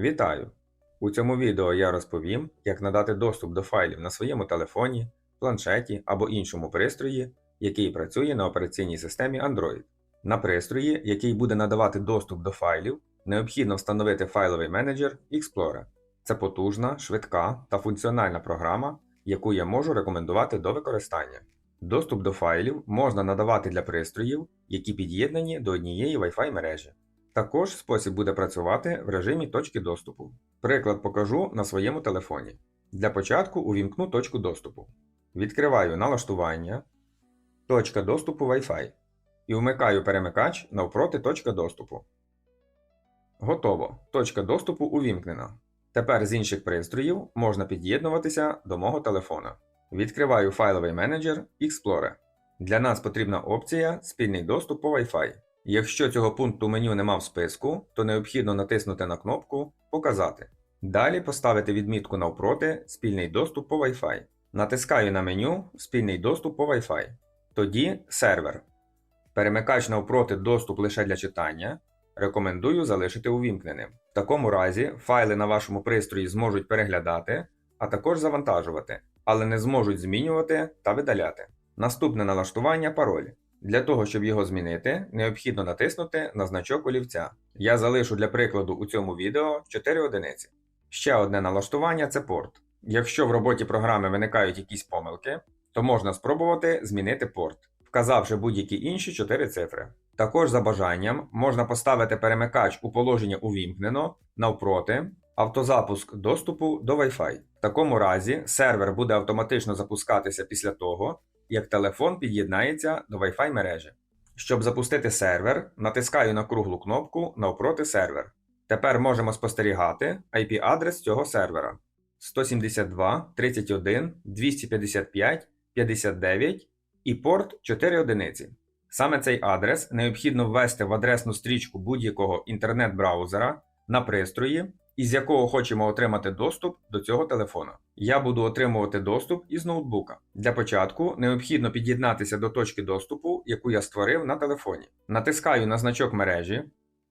Вітаю! У цьому відео я розповім, як надати доступ до файлів на своєму телефоні, планшеті або іншому пристрої, який працює на операційній системі Android. На пристрої, який буде надавати доступ до файлів, необхідно встановити файловий менеджер Explorer. Це потужна, швидка та функціональна програма, яку я можу рекомендувати до використання. Доступ до файлів можна надавати для пристроїв, які під'єднані до однієї Wi-Fi мережі. Також спосіб буде працювати в режимі точки доступу. Приклад покажу на своєму телефоні. Для початку увімкну точку доступу. Відкриваю налаштування, точка доступу Wi-Fi і вмикаю перемикач навпроти точка доступу. Готово. Точка доступу увімкнена. Тепер з інших пристроїв можна під'єднуватися до мого телефона. Відкриваю файловий менеджер Explorer. Для нас потрібна опція Спільний доступ по Wi-Fi. Якщо цього пункту меню нема в списку, то необхідно натиснути на кнопку Показати. Далі поставити відмітку навпроти Спільний доступ по Wi-Fi. Натискаю на меню Спільний доступ по Wi-Fi. Тоді сервер. Перемикач навпроти доступ лише для читання. Рекомендую залишити увімкненим. В такому разі файли на вашому пристрої зможуть переглядати, а також завантажувати, але не зможуть змінювати та видаляти. Наступне налаштування пароль. Для того, щоб його змінити, необхідно натиснути на значок олівця. Я залишу для прикладу у цьому відео 4 одиниці. Ще одне налаштування це порт. Якщо в роботі програми виникають якісь помилки, то можна спробувати змінити порт, вказавши будь-які інші 4 цифри. Також за бажанням можна поставити перемикач у положення увімкнено навпроти автозапуск доступу до Wi-Fi. В такому разі сервер буде автоматично запускатися після того, як телефон під'єднається до Wi-Fi мережі. Щоб запустити сервер, натискаю на круглу кнопку навпроти сервер. Тепер можемо спостерігати IP-адрес цього сервера 172 31 255 59 і порт 4 одиниці. Саме цей адрес необхідно ввести в адресну стрічку будь-якого інтернет-браузера на пристрої, із якого хочемо отримати доступ до цього телефона. Я буду отримувати доступ із ноутбука. Для початку необхідно під'єднатися до точки доступу, яку я створив на телефоні. Натискаю на значок мережі,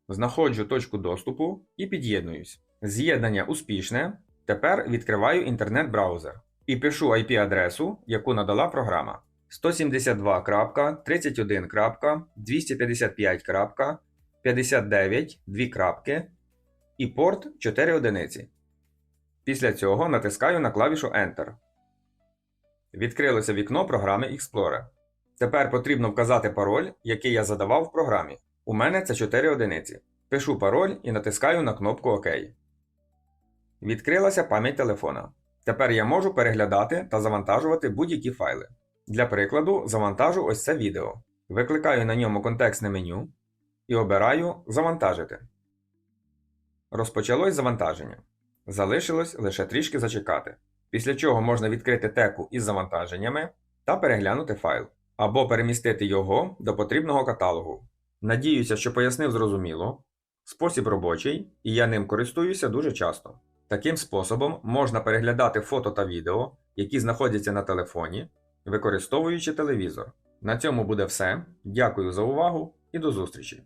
знаходжу точку доступу і під'єднуюсь. З'єднання успішне. Тепер відкриваю інтернет-браузер і пишу IP-адресу, яку надала програма. 172.31.255.59 дві крапки і порт 4 одиниці. Після цього натискаю на клавішу Enter. Відкрилося вікно програми Explorer. Тепер потрібно вказати пароль, який я задавав в програмі. У мене це 4 одиниці. Пишу пароль і натискаю на кнопку ОК. Відкрилася пам'ять телефона. Тепер я можу переглядати та завантажувати будь-які файли. Для прикладу, завантажу ось це відео. Викликаю на ньому контекстне меню і обираю Завантажити. Розпочалось завантаження. Залишилось лише трішки зачекати. Після чого можна відкрити теку із завантаженнями та переглянути файл, або перемістити його до потрібного каталогу. Надіюся, що пояснив зрозуміло. Спосіб робочий, і я ним користуюся дуже часто. Таким способом можна переглядати фото та відео, які знаходяться на телефоні, використовуючи телевізор. На цьому буде все. Дякую за увагу і до зустрічі!